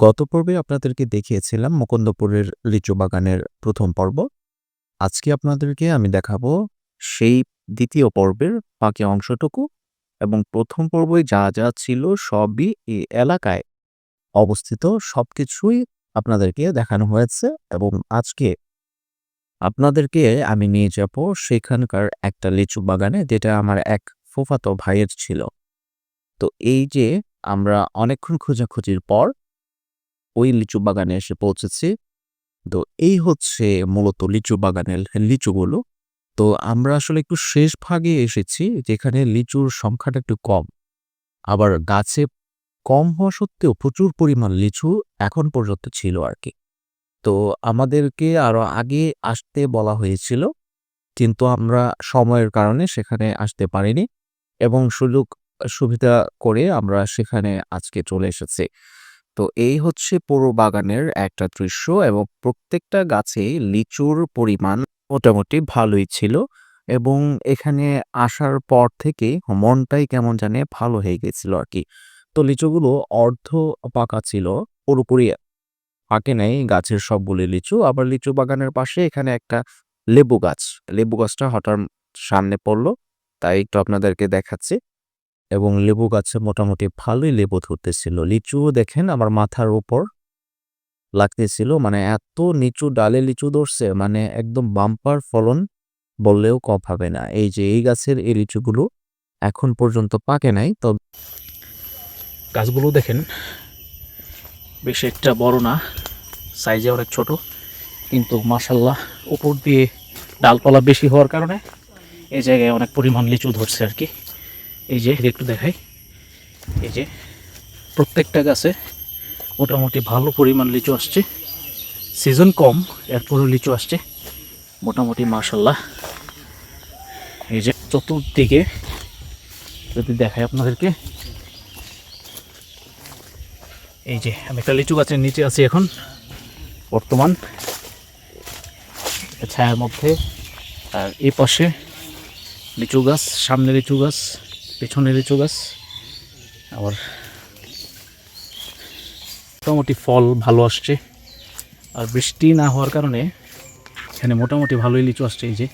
গত পর্বে আপনাদেরকে দেখিয়েছিলাম মুকুন্দপুরের লিচু বাগানের প্রথম পর্ব। আজকে আপনাদেরকে আমি দেখাবো সেই দ্বিতীয় পর্বের বাকি অংশটুকু এবং প্রথম পর্বে যা যা ছিল সবই এই এলাকায় অবস্থিত। সবকিছুই আপনাদেরকে দেখানো হয়েছে এবং আজকে আপনাদেরকে আমি নিয়ে যাব সেখানকার একটা লিচু বাগানে যেটা আমার এক ফুফাতো ভাইয়ের ছিল। তো এই যে আমরা অনেকক্ষণ খোঁজাখুঁজির পর ওই লিচু বাগানে এসে পৌঁছেছি। তো এই হচ্ছে মূলত লিচু বাগানের লিচুগুলো। তো আমরা আসলে একটু শেষ ভাগে এসেছি, যেখানে লিচুর সংখ্যাটা একটু কম। আবার গাছে কম হওয়া সত্ত্বেও প্রচুর পরিমাণ লিচু এখন পর্যন্ত ছিল আর কি তো আমাদেরকে আরও আগে আসতে বলা হয়েছিল, কিন্তু আমরা সময়ের কারণে সেখানে আসতে পারিনি এবং সুযোগ সুবিধা করে আমরা সেখানে আজকে চলে এসেছি। তো এই হচ্ছে পুরো বাগানের একটা দৃশ্য এবং প্রত্যেকটা গাছে লিচুর পরিমাণ মোটামুটি ভালোই ছিল এবং এখানে আসার পর থেকে মনটাই কেমন জানে ভালো হয়ে গেছিল আর কি। তো লিচুগুলো অর্ধ পাকা ছিল, পুরোপুরি পাকে নাই, গাছের সবগুলি লিচু। আবার লিচু বাগানের পাশে এখানে একটা লেবু গাছ, লেবু গাছটা হঠাৎ সামনে পড়ল, তাই একটু আপনাদেরকে দেখাচ্ছি। এবং লেবু গাছে মোটামুটি ভালোই লেবু ধরতেছিল। লিচু দেখেন আমার মাথার উপর লাগতেছিল মানে এত নিচু ডালে লিচু ধরছে মানে একদম বাম্পার ফলন বললেও কম হবে না। এই যে এই গাছের এই লিচুগুলো এখন পর্যন্ত পাকে নাই তো গাছগুলো দেখেন, বেশ একটা বড় না সাইজে অনেক ছোট, কিন্তু মাসাল্লাহ উপর দিয়ে ডালপালা বেশি হওয়ার কারণে এই জায়গায় অনেক পরিমাণ লিচু ধরছে আর কি। এই যে একটু দেখাই। এই যে, প্রত্যেকটা গাছে মোটামুটি ভালো পরিমাণ লিচু আসছে। সিজন কম, এরপরও লিচু আসছে। মোটামুটি মাসাল্লাহ এই যে, চতুর্দিকে যদি দেখাই আপনাদেরকে। এই যে, আমি একটা লিচু গাছের নিচে আছি এখন। বর্তমান ছায়ার মধ্যে। আর এই পাশে লিচু গাছ, সামনে লিচু গাছ। পেছনে লিচু গাছ, আবার মোটামুটি ফল ভালো আসছে। আর বৃষ্টি না হওয়ার কারণে এখানে মোটামুটি ভালোই লিচু আসছে এই যে,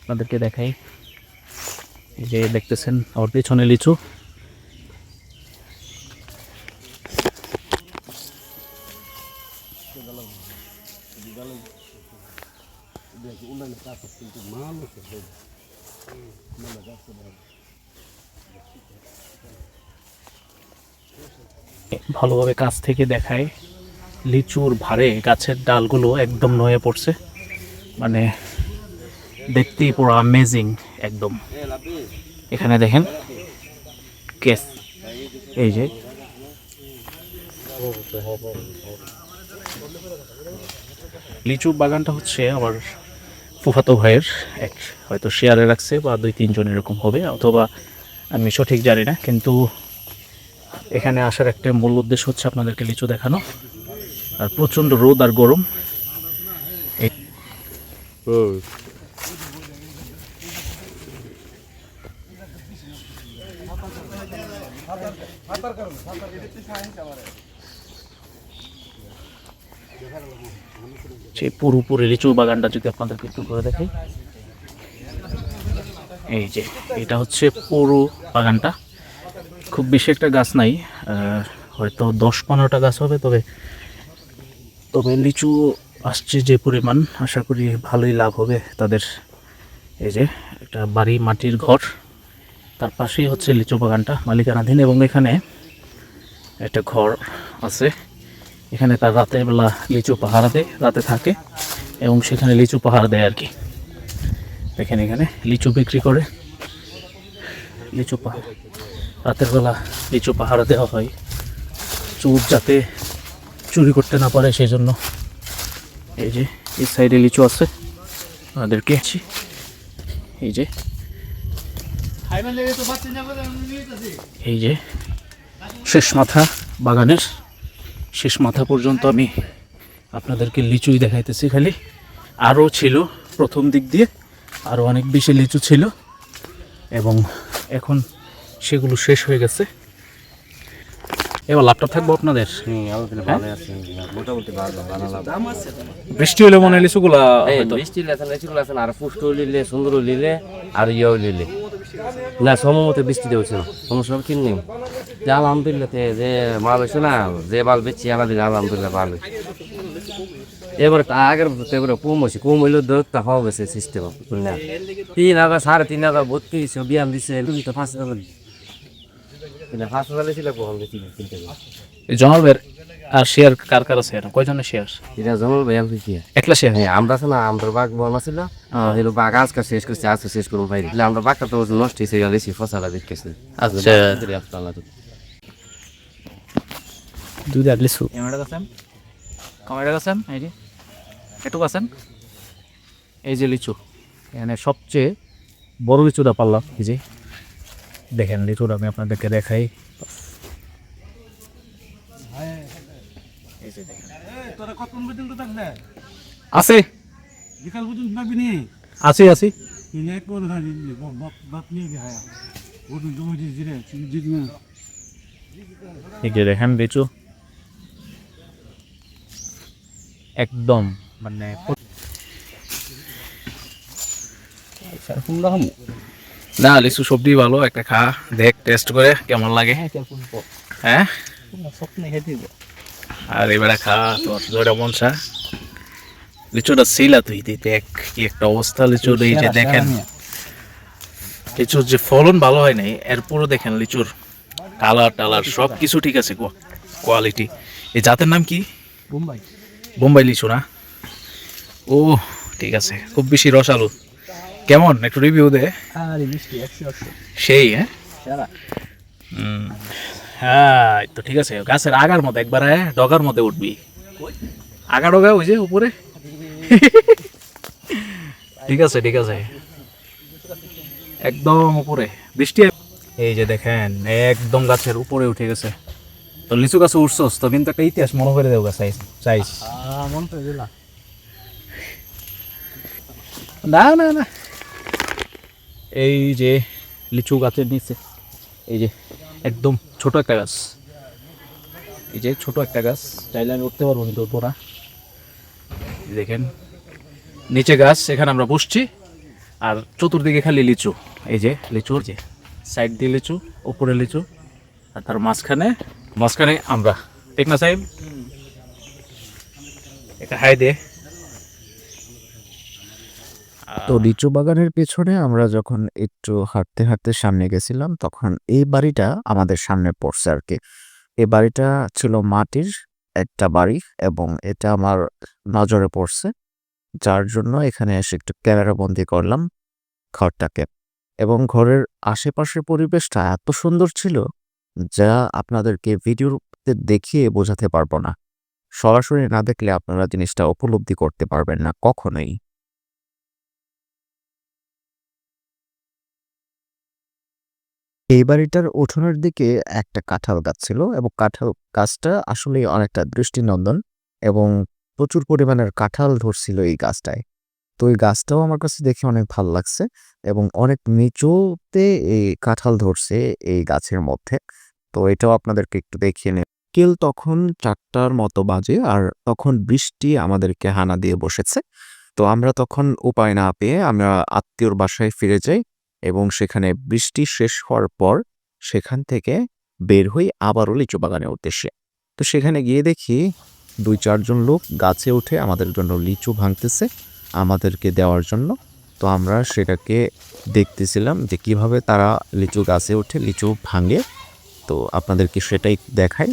আপনাদেরকে দেখাই। এই যে দেখতেছেন, আবার পেছনে লিচু। ভালোভাবে কাছ থেকে দেখায়। লিচুর ভারে গাছের ডালগুলো একদম নয়ে পড়ছে। মানে দেখতেই পুরো আমেজিং একদম। এখানে দেখেন কেস। এই যে। লিচু বাগানটা হচ্ছে আমার ফুফাতো ভাইয়ের এক হয়তো শেয়ারে রাখছে বা দুই তিনজন এরকম হবে, অথবা আমি সঠিক জানি না, কিন্তু এখানে আসার একটা মূল উদ্দেশ্য হচ্ছে আপনাদেরকে লিচু দেখানো। আর প্রচণ্ড রোদ আর গরম। সেই পুরোপুরি লিচু বাগানটা যদি আপনাদেরকে একটু করে দেখাই। এই যে, এটা হচ্ছে পুরো বাগানটা। খুব বেশি একটা গাছ নাই হয়তো দশ পনেরোটা গাছ হবে, তবে তবে লিচু আসছে যে পরিমাণ, আশা করি ভালোই লাভ হবে তাদের। এই যে একটা বাড়ি মাটির ঘর, তার পাশেই হচ্ছে লিচু বাগানটা মালিকানাধীন, এবং এখানে একটা ঘর আছে। এখানে তার রাতের বেলা লিচু পাহারা দেয়, রাতে থাকে, এবং সেখানে লিচু পাহারা দেয় আর কি। দেখেন এখানে লিচু বিক্রি করে, লিচু পাহাড় রাতের বেলা লিচু পাহারা দেওয়া হয়। চোর যাতে চুরি করতে না পারে সেই জন্য এই যে, এই সাইডে লিচু আছে। আমাদেরকে এই যে। এই যে, শেষ মাথা বাগানের। শেষ মাথা পর্যন্ত আমি আপনাদেরকে লিচুই দেখাইতেছি খালি। আরও ছিল প্রথম দিক দিয়ে। আরও অনেক বেশি লিচু ছিল। এবং এখন সেগুলো শেষ হয়ে গেছে। এবার ল্যাপটপ থাকব আপনাদের? বানালাম বৃষ্টি হলে মনে হয় লিচুগুলা বৃষ্টি আর পুষ্ট লিলে সুন্দর লিলে আর ইয়েও লিলে না বৃষ্টি দেওয়া ছিল সমস্যা হবে কিন নেই। যে আলহামদুলিল্লাহ যে মাল হয়েছে না যে মাল বেচছি আলাদা আলহামদুলিল্লাহ ভালো এবারে তা আগের বছর তো এবারে কম হয়েছে। কম হইলেও দরটা হওয়া গেছে সিস্টেম তিন হাজার সাড়ে তিন হাজার হয়েছে বিয়ান দিচ্ছে তো পাঁচ হাজার। কিন্তু পাঁচ হাজার ছিল কখন বেশি কিনতে গেলে। জনাবের আর শেয়ার কার কার আছে কয়জনের শেয়ার? এটা জমল ভাই আমি কি একলা শেয়ার? হ্যাঁ আমরা আছে না আমরা বাঘ বন আছিল এলো বাঘ আজকে শেষ করছে আজকে শেষ করুন ভাই। তাহলে আমরা বাঘটা তো নষ্ট হয়েছে গেছি ফসলা দেখতেছে। আচ্ছা ক্যামেরা আছেন ক্যামেরা এই যে। এটুকু আছেন? এই যে লিচু। এখানে সবচেয়ে বড় লিচুটা পারলাম এই যে। দেখেন লিচুটা আমি আপনাদেরকে দেখাই। আছে। আছে আছে। দেখেন লিচু একদম মানে না লিচু সবজি ভালো একটা খা দেখ টেস্ট করে কেমন লাগে। হ্যাঁ আর এবারে খা তোর জোরে মনসা। লিচুটা সিলা তুই তুই দেখ কি একটা অবস্থা লিচুর এই যে দেখেন। লিচুর যে ফলন ভালো হয় নাই এরপরও দেখেন লিচুর কালার টালার সব কিছু ঠিক আছে কোয়ালিটি এই জাতের নাম কি? বোম্বাই। বোম্বাই লিচু না? ও ঠিক আছে খুব বেশি রসালো। কেমন? একটু রিভিউ দে। সেই হ্যাঁ। হ্যাঁ তো ঠিক আছে গাছের আগার মধ্যে একবার হ্যাঁ ডগার মধ্যে উঠবি। আগা ডগা ওই যে উপরে? ঠিক আছে ঠিক আছে। একদম উপরে। বৃষ্টি এই যে দেখেন একদম গাছের উপরে উঠে গেছে। তো লিচু গাছে উঠছস তো কিন্তু একটা ইতিহাস মনে করে দেবো চাইস চাইস মন না না না। এই যে লিচু গাছের নিচে এই যে একদম ছোট একটা গাছ। এই যে ছোট একটা গাছ চাইলে আমি উঠতে পারব কিন্তু উঠবো না। দেখেন নিচে গাছ এখানে আমরা বসছি। আর চতুর্দিকে খালি লিচু এই যে লিচু যে সাইড দিয়ে লিচু উপরে লিচু আর তার মাঝখানে মাঝখানে আমরা। ঠিক না সাহেব? এটা হাই দে। তো লিচু বাগানের পেছনে আমরা যখন একটু হাঁটতে হাঁটতে সামনে গেছিলাম তখন এই বাড়িটা আমাদের সামনে পড়ছে আর কি এই বাড়িটা ছিল মাটির একটা বাড়ি এবং এটা আমার নজরে পড়ছে। যার জন্য এখানে এসে একটু ক্যামেরা বন্দি করলাম ঘরটাকে এবং ঘরের আশেপাশের পরিবেশটা এত সুন্দর ছিল যা আপনাদেরকে ভিডিওতে দেখিয়ে বোঝাতে পারব না। সরাসরি না দেখলে আপনারা জিনিসটা উপলব্ধি করতে পারবেন না কখনোই। এই বাড়িটার উঠোনের দিকে একটা কাঁঠাল গাছ ছিল এবং কাঁঠাল গাছটা আসলেই অনেকটা দৃষ্টিনন্দন এবং প্রচুর পরিমাণের কাঁঠাল ধরছিল এই গাছটায়। তো এই গাছটাও আমার কাছে দেখে অনেক ভালো লাগছে এবং অনেক নিচুতে এই কাঁঠাল ধরছে এই গাছের মধ্যে। তো এটাও আপনাদেরকে একটু দেখিয়ে নে কেল তখন চারটার মতো বাজে আর তখন বৃষ্টি আমাদেরকে হানা দিয়ে বসেছে। তো আমরা তখন উপায় না পেয়ে আমরা আত্মীয়র বাসায় ফিরে যাই এবং সেখানে বৃষ্টি শেষ হওয়ার পর সেখান থেকে বের হই আবারও লিচু বাগানের উদ্দেশ্যে। তো সেখানে গিয়ে দেখি দুই চারজন লোক গাছে উঠে আমাদের জন্য লিচু ভাঙতেছে, আমাদেরকে দেওয়ার জন্য। তো আমরা সেটাকে দেখতেছিলাম যে কীভাবে তারা লিচু গাছে উঠে লিচু ভাঙে। তো আপনাদেরকে সেটাই দেখাই।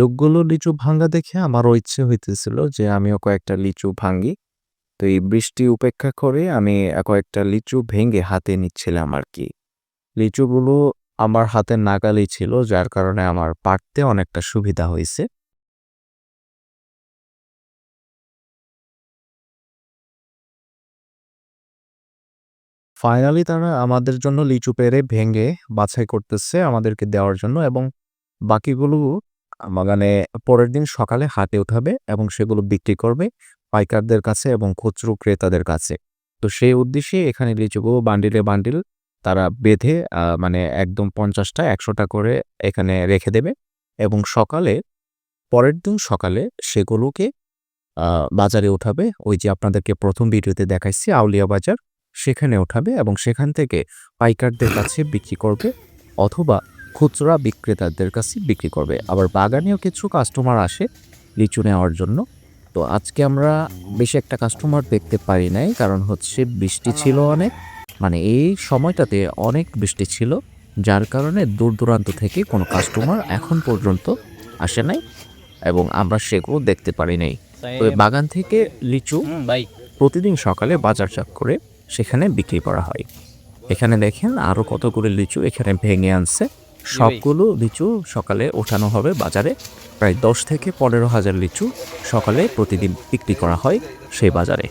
লোকগুলো লিচু ভাঙ্গা দেখে আমারও ইচ্ছে হইতেছিল যে আমিও কয়েকটা লিচু ভাঙ্গি। তো এই বৃষ্টি উপেক্ষা করে আমি কয়েকটা লিচু ভেঙে হাতে নিচ্ছিলাম আর কি। লিচুগুলো আমার হাতের নাগালেই ছিল, যার কারণে আমার পারতে অনেকটা সুবিধা হয়েছে। ফাইনালি তারা আমাদের জন্য লিচু পেরে ভেঙে বাছাই করতেছে আমাদেরকে দেওয়ার জন্য এবং বাকিগুলো বাগানে পরের দিন সকালে হাটে উঠাবে এবং সেগুলো বিক্রি করবে পাইকারদের কাছে এবং খুচরো ক্রেতাদের কাছে। তো সেই উদ্দেশ্যে এখানে লিচুগুলো বান্ডিলে বান্ডিল তারা বেঁধে মানে একদম পঞ্চাশটা, একশোটা করে এখানে রেখে দেবে এবং সকালে, পরের দিন সকালে সেগুলোকে বাজারে উঠাবে। ওই যে আপনাদেরকে প্রথম ভিডিওতে দেখাইছি, আউলিয়া বাজার। সেখানে ওঠাবে এবং সেখান থেকে পাইকারদের কাছে বিক্রি করবে অথবা খুচরা বিক্রেতাদের কাছে বিক্রি করবে। আবার বাগানেও কিছু কাস্টমার আসে লিচু নেওয়ার জন্য। তো আজকে আমরা বেশি একটা কাস্টমার দেখতে পারি নাই কারণ হচ্ছে বৃষ্টি ছিল অনেক। মানে এই সময়টাতে অনেক বৃষ্টি ছিল যার কারণে দূর দূরান্ত থেকে কোনো কাস্টমার এখন পর্যন্ত আসে নাই এবং আমরা সেগুলো দেখতে পারি নাই। তো এই বাগান থেকে লিচু প্রতিদিন সকালে বাজারজাত করে সেখানে বিক্রি করা হয়। এখানে দেখেন আরও কতগুলো লিচু এখানে ভেঙে আনছে। সবগুলো লিচু সকালে ওঠানো হবে বাজারে। প্রায় দশ থেকে পনেরো হাজার লিচু সকালে প্রতিদিন বিক্রি করা হয় সেই বাজারে।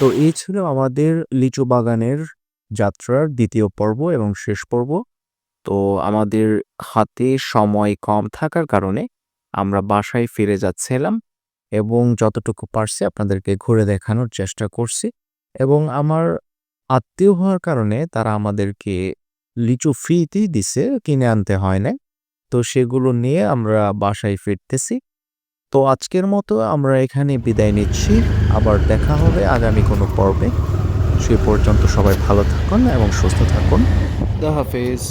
তো এই ছিল আমাদের লিচু বাগানের যাত্রার দ্বিতীয় পর্ব এবং শেষ পর্ব। তো আমাদের হাতে সময় কম থাকার কারণে আমরা বাসায় ফিরে যাচ্ছিলাম এবং যতটুকু পারছি আপনাদেরকে ঘুরে দেখানোর চেষ্টা করছি এবং আমার আত্মীয় হওয়ার কারণে তারা আমাদেরকে লিচু ফ্রিতেই দিছে, কিনে আনতে হয় না তো সেগুলো নিয়ে আমরা বাসায় ফিরতেছি। তো আজকের মতো আমরা এখানে বিদায় নিচ্ছি। আবার দেখা হবে আগামী কোনো পর্বে। সে পর্যন্ত সবাই ভালো থাকুন এবং সুস্থ থাকুন। The Hafiz.